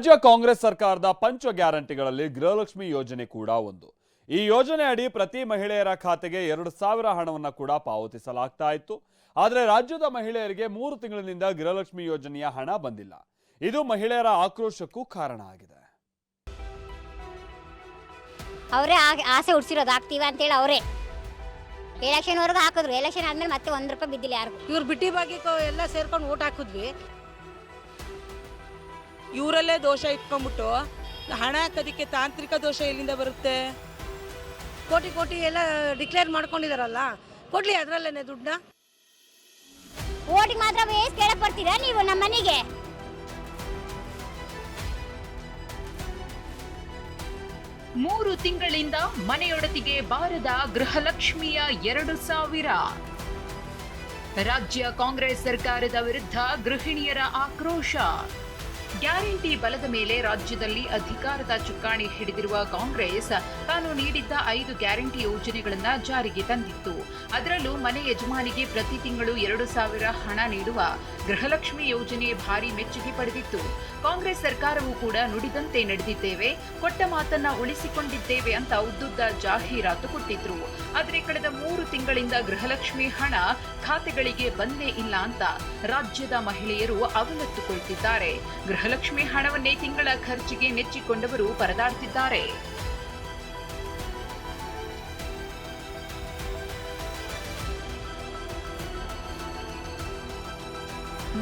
ರಾಜ್ಯ ಕಾಂಗ್ರೆಸ್ ಸರ್ಕಾರದ ಪಂಚ ಗ್ಯಾರಂಟಿಗಳಲ್ಲಿ ಗೃಹಲಕ್ಷ್ಮಿ ಯೋಜನೆ ಕೂಡ ಒಂದು. ಈ ಯೋಜನೆ ಅಡಿ ಪ್ರತಿ ಮಹಿಳೆಯರ ಖಾತೆಗೆ ಎರಡು ಸಾವಿರ ಹಣವನ್ನು ಕೂಡ ಪಾವತಿಸಲಾಗ್ತಾ ಇತ್ತು. ಆದರೆ ರಾಜ್ಯದ ಮಹಿಳೆಯರಿಗೆ ಮೂರು ತಿಂಗಳಿನಿಂದ ಗೃಹಲಕ್ಷ್ಮಿ ಯೋಜನೆಯ ಹಣ ಬಂದಿಲ್ಲ. ಇದು ಮಹಿಳೆಯರ ಆಕ್ರೋಶಕ್ಕೂ ಕಾರಣ ಆಗಿದೆ. ಅವರೇ ಆಸೆ ಹುಡ್ಸಿರೋದು ಆಗ್ತೀವ ಅಂತೇಳಿ ಅವರೇ. ಎಲೆಕ್ಷನ್ವರೆಗೂ ಹಾಕಿದ್ರು. ಎಲೆಕ್ಷನ್ ಆದ್ಮೇಲೆ ಮತ್ತೆ ಒಂದು ರೂಪಾಯಿ ಬಿದ್ದಿಲ್ಲ ಯಾರು ಇವ್ರು ಬಿಟ್ಟಿ ಭಾಗ್ಯಕ್ಕೆ ಎಲ್ಲ ಸೇರ್ಕೊಂಡು ಓಟ್ ಹಾಕಿದ್ವಿ. ಇವರಲ್ಲೇ ದೋಷ ಇಟ್ಕೊಂಡ್ಬಿಟ್ಟು ಹಣ ಹಾಕೋದಕ್ಕೆ ತಾಂತ್ರಿಕ ದೋಷ ಎಲ್ಲಿಂದ ಬರುತ್ತೆ? ಕೋಟಿ ಕೋಟಿ ಎಲ್ಲ ಡಿಕ್ಲೇರ್ ಮಾಡ್ಕೊಂಡಿದಾರಲ್ಲ ಕೊಡ್ಲಿ ಅದರಲ್ಲೇನೆ ದುಡ್ಡನ್ನ? ಓಟಿಗೆ ಮಾತ್ರ ಕೇಳಕ್ ಬರ್ತೀರಾ ನೀವು ನಮ್ಮ ಮನೆಗೆ? ಮೂರು ತಿಂಗಳಿಂದ ಮನೆಯೊಡತಿಗೆ ಬಾರದ ಗೃಹಲಕ್ಷ್ಮಿಯ ಎರಡು ಸಾವಿರ. ರಾಜ್ಯ ಕಾಂಗ್ರೆಸ್ ಸರ್ಕಾರದ ವಿರುದ್ಧ ಗೃಹಿಣಿಯರ ಆಕ್ರೋಶ. ಗ್ಯಾರಂಟಿ ಬಲದ ಮೇಲೆ ರಾಜ್ಯದಲ್ಲಿ ಅಧಿಕಾರದ ಚುಕ್ಕಾಣಿ ಹಿಡಿದಿರುವ ಕಾಂಗ್ರೆಸ್ ತಾನು ನೀಡಿದ್ದ ಐದು ಗ್ಯಾರಂಟಿ ಯೋಜನೆಗಳನ್ನು ಜಾರಿಗೆ ತಂದಿತ್ತು. ಅದರಲ್ಲೂ ಮನೆ ಯಜಮಾನಿಗೆ ಪ್ರತಿ ತಿಂಗಳು ಎರಡು ಸಾವಿರ ಹಣ ನೀಡುವ ಗೃಹಲಕ್ಷ್ಮಿ ಯೋಜನೆ ಭಾರಿ ಮೆಚ್ಚುಗೆ ಪಡೆದಿತ್ತು. ಕಾಂಗ್ರೆಸ್ ಸರ್ಕಾರವೂ ಕೂಡ ನುಡಿದಂತೆ ನಡೆದಿದ್ದೇವೆ, ಕೊಟ್ಟ ಮಾತನ್ನ ಉಳಿಸಿಕೊಂಡಿದ್ದೇವೆ ಅಂತ ಉದ್ದುದ್ದ ಜಾಹೀರಾತು ಕೊಟ್ಟಿದ್ರು. ಆದರೆ ಕಳೆದ ಮೂರು ತಿಂಗಳಿಂದ ಗೃಹಲಕ್ಷ್ಮಿ ಹಣ ಖಾತೆಗಳಿಗೆ ಬಂದೇ ಇಲ್ಲ ಅಂತ ರಾಜ್ಯದ ಮಹಿಳೆಯರು ಅವಲತ್ತುಕೊಳ್ತಿದ್ದಾರೆ. ಗೃಹಲಕ್ಷ್ಮಿ ಹಣವನ್ನೇ ತಿಂಗಳ ಖರ್ಚಿಗೆ ನೆಚ್ಚಿಕೊಂಡವರು ಪರದಾಡ್ತಿದ್ದಾರೆ.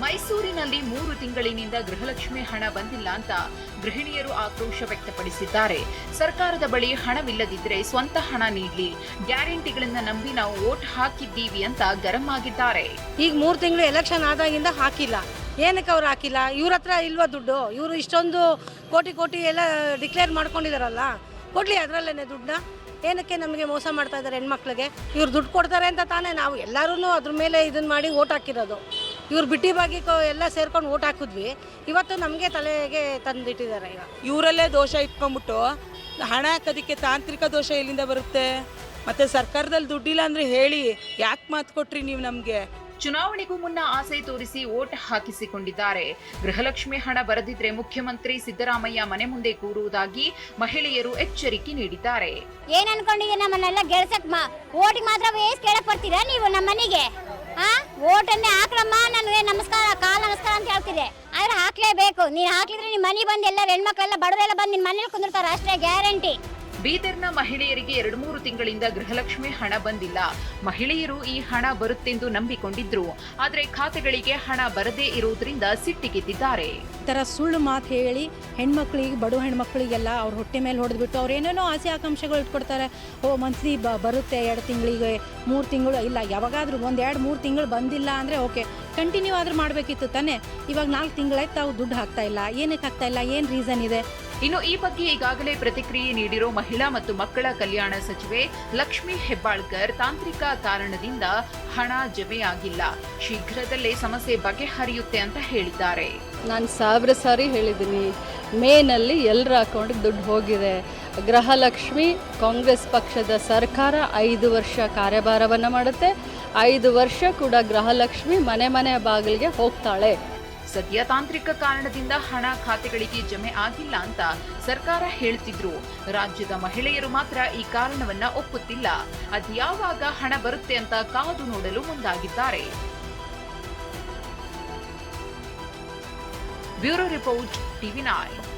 ಮೈಸೂರಿನಲ್ಲಿ ಮೂರು ತಿಂಗಳಿನಿಂದ ಗೃಹಲಕ್ಷ್ಮಿ ಹಣ ಬಂದಿಲ್ಲ ಅಂತ ಗೃಹಿಣಿಯರು ಆಕ್ರೋಶ ವ್ಯಕ್ತಪಡಿಸಿದ್ದಾರೆ. ಸರ್ಕಾರದ ಬಳಿ ಹಣವಿಲ್ಲದಿದ್ದರೆ ಸ್ವಂತ ಹಣ ನೀಡಲಿ, ಗ್ಯಾರಂಟಿಗಳನ್ನ ನಂಬಿ ನಾವು ವೋಟ್ ಹಾಕಿದ್ದೀವಿ ಅಂತ ಗರಂ ಆಗಿದ್ದಾರೆ. ಈಗ ಮೂರು ತಿಂಗಳು ಎಲೆಕ್ಷನ್ ಆದಾಗಿಂದ ಹಾಕಿಲ್ಲ. ಏನಕ್ಕೆ ಅವ್ರು ಹಾಕಿಲ್ಲ? ಇವ್ರ ಹತ್ರ ಇಲ್ವಾ ದುಡ್ಡು? ಇವರು ಇಷ್ಟೊಂದು ಕೋಟಿ ಕೋಟಿ ಎಲ್ಲ ಡಿಕ್ಲೇರ್ ಮಾಡ್ಕೊಂಡಿದಾರಲ್ಲ? ಕೊಡ್ಲಿ ಅದರಲ್ಲೇ ದುಡ್ಡನ್ನ? ಏನಕ್ಕೆ ನಮಗೆ ಮೋಸ ಮಾಡ್ತಾ ಇದ್ದಾರೆ ಹೆಣ್ಮಕ್ಳಿಗೆ? ಇವ್ರು ದುಡ್ಡು ಕೊಡ್ತಾರೆ ಅಂತ ತಾನೇ ನಾವು ಎಲ್ಲರೂ ಅದ್ರ ಮೇಲೆ ಇದನ್ನ ಮಾಡಿ ಓಟ್ ಹಾಕಿರೋದು. ಇವ್ರು ಬಿಟ್ಟಿ ಬಾಗಿ ಎಲ್ಲ ಸೇರ್ಕೊಂಡು ಓಟ್ ಹಾಕಿದ್ವಿ. ಇವತ್ತು ನಮಗೆ ತಲೆಗೆ ತಂದಿಟ್ಟಿದ್ದಾರೆ ಈಗ. ಇವರಲ್ಲೇ ದೋಷ ಇಟ್ಕೊಂಡ್ಬಿಟ್ಟು ಹಣ ಹಾಕೋದಕ್ಕೆ ತಾಂತ್ರಿಕ ದೋಷ ಎಲ್ಲಿಂದ ಬರುತ್ತೆ? ಮತ್ತೆ ಸರ್ಕಾರದಲ್ಲಿ ದುಡ್ಡಿಲ್ಲ ಅಂದ್ರೆ ಹೇಳಿ, ಯಾಕೆ ಮಾತು ಕೊಟ್ರಿ ನೀವು ನಮಗೆ? ಚುನಾವಣೆಗೂ ಮುನ್ನ ಆಸೆ ತೋರಿಸಿ ವೋಟ್ ಹಾಕಿಸಿಕೊಂಡಿದ್ದಾರೆ. ಗೃಹಲಕ್ಷ್ಮಿ ಹಣ ಬರದಿದ್ರೆ ಮುಖ್ಯಮಂತ್ರಿ ಸಿದ್ದರಾಮಯ್ಯ ಮನೆ ಮುಂದೆ ಕೂರುವುದಾಗಿ ಮಹಿಳೆಯರು ಎಚ್ಚರಿಕೆ ನೀಡಿದ್ದಾರೆ. ಏನ್ ಅನ್ಕೊಂಡಿದ್ದೀರಿ ನಮ್ಮನ್ನೆಲ್ಲ ಗೆಲ್ಸಕ್ ಓಟಿಗೆ ಮಾತ್ರ ವೇಸ್ಟ್ ಕೇಳಕ್ ಬರ್ತೀರಾ ನೀವು ನಮ್ಮ ಮನೆಗೆ? ಓಟನ್ನೇ ಹಾಕ್ರಮ್ಮ ನನಗೆ ನಮಸ್ಕಾರ, ಕಾಲ ನಮಸ್ಕಾರ ಅಂತ ಹೇಳ್ತಿದೆ ಆದ್ರೆ ಹಾಕ್ಲೇಬೇಕು. ನೀನ್ ಹಾಕ್ಲಿದ್ರೆ ನಿಮ್ ಮನೆ ಬಂದು ಎಲ್ಲ ಹೆಣ್ಮಕ್ಳೆಲ್ಲ ಬಡದೆಲ್ಲ ಬಂದು ನಿನ್ ಮನೇಲಿ ಕುಂದಿರ್ತಾರೆ, ಅಷ್ಟೇ ಗ್ಯಾರಂಟಿ. ಬೀದರ್ನ ಮಹಿಳೆಯರಿಗೆ ಎರಡು ಮೂರು ತಿಂಗಳಿಂದ ಗೃಹಲಕ್ಷ್ಮಿ ಹಣ ಬಂದಿಲ್ಲ. ಮಹಿಳೆಯರು ಈ ಹಣ ಬರುತ್ತೆಂದು ನಂಬಿಕೊಂಡಿದ್ರು. ಆದರೆ ಖಾತೆಗಳಿಗೆ ಹಣ ಬರದೇ ಇರುವುದರಿಂದ ಸಿಟ್ಟಿಗೆದ್ದಿದ್ದಾರೆ. ತರ ಸುಳ್ಳು ಮಾತು ಹೇಳಿ ಹೆಣ್ಮಕ್ಳಿಗೆ, ಬಡ ಹೆಣ್ಮಕ್ಳಿಗೆಲ್ಲ ಅವ್ರ ಹೊಟ್ಟೆ ಮೇಲೆ ಹೊಡೆದ್ಬಿಟ್ಟು ಅವ್ರು ಏನೇನೋ ಆಸೆ ಆಕಾಂಕ್ಷೆಗಳು ಇಟ್ಕೊಡ್ತಾರೆ. ಓ, ಮಂತ್ಲಿ ಬ, ಬರುತ್ತೆ ಎರಡು ತಿಂಗಳಿಗೆ, ಮೂರು ತಿಂಗಳು, ಇಲ್ಲ, ಯಾವಾಗಾದ್ರೂ ಒಂದೆರಡು ಮೂರು ತಿಂಗಳು ಬಂದಿಲ್ಲ ಅಂದರೆ ಓಕೆ, ಕಂಟಿನ್ಯೂ ಆದರೂ ಮಾಡಬೇಕಿತ್ತು ತಾನೇ. ಇವಾಗ ನಾಲ್ಕು ತಿಂಗಳಾಯ್ತು ತಾವು ದುಡ್ಡು ಹಾಕ್ತಾ ಇಲ್ಲ. ಏನಕ್ಕೆ ಹಾಕ್ತಾ ಇಲ್ಲ? ಏನು ರೀಸನ್ ಇದೆ? ಇನ್ನು ಈ ಬಗ್ಗೆ ಈಗಾಗಲೇ ಪ್ರತಿಕ್ರಿಯೆ ನೀಡಿರೋ ಮಹಿಳಾ ಮತ್ತು ಮಕ್ಕಳ ಕಲ್ಯಾಣ ಸಚಿವೆ ಲಕ್ಷ್ಮಿ ಹೆಬ್ಬಾಳ್ಕರ್ ತಾಂತ್ರಿಕ ಕಾರಣದಿಂದ ಹಣ ಜಮೆಯಾಗಿಲ್ಲ. ಶೀಘ್ರದಲ್ಲೇ ಸಮಸ್ಯೆ ಬಗೆಹರಿಯುತ್ತೆ ಅಂತ ಹೇಳಿದ್ದಾರೆ. ನಾನು ಸಾವಿರ ಸಾರಿ ಹೇಳಿದ್ದೀನಿ. ಮೇನಲ್ಲಿ ಎಲ್ಲರ ಅಕೌಂಟ್ ದುಡ್ಡು ಹೋಗಿದೆ. ಗೃಹಲಕ್ಷ್ಮಿ ಕಾಂಗ್ರೆಸ್ ಪಕ್ಷದ ಸರ್ಕಾರ ಐದು ವರ್ಷ ಕಾರ್ಯಭಾರವನ್ನು ಮಾಡುತ್ತೆ. ಐದು ವರ್ಷ ಕೂಡ ಗೃಹಲಕ್ಷ್ಮಿ ಮನೆ ಮನೆ ಬಾಗಿಲಿಗೆ ಹೋಗ್ತಾಳೆ. ಸದ್ಯ ತಾಂತ್ರಿಕ ಕಾರಣದಿಂದ ಹಣ ಖಾತೆಗಳಿಗೆ ಜಮೆ ಆಗಿಲ್ಲ ಅಂತ ಸರ್ಕಾರ ಹೇಳ್ತಿದ್ರು. ರಾಜ್ಯದ ಮಹಿಳೆಯರು ಮಾತ್ರ ಈ ಕಾರಣವನ್ನ ಒಪ್ಪುತ್ತಿಲ್ಲ. ಅದ್ಯಾವಾಗ ಹಣ ಬರುತ್ತೆ ಅಂತ ಕಾದು ನೋಡಲು ಮುಂದಾಗಿದ್ದಾರೆ. Bureau report TV nine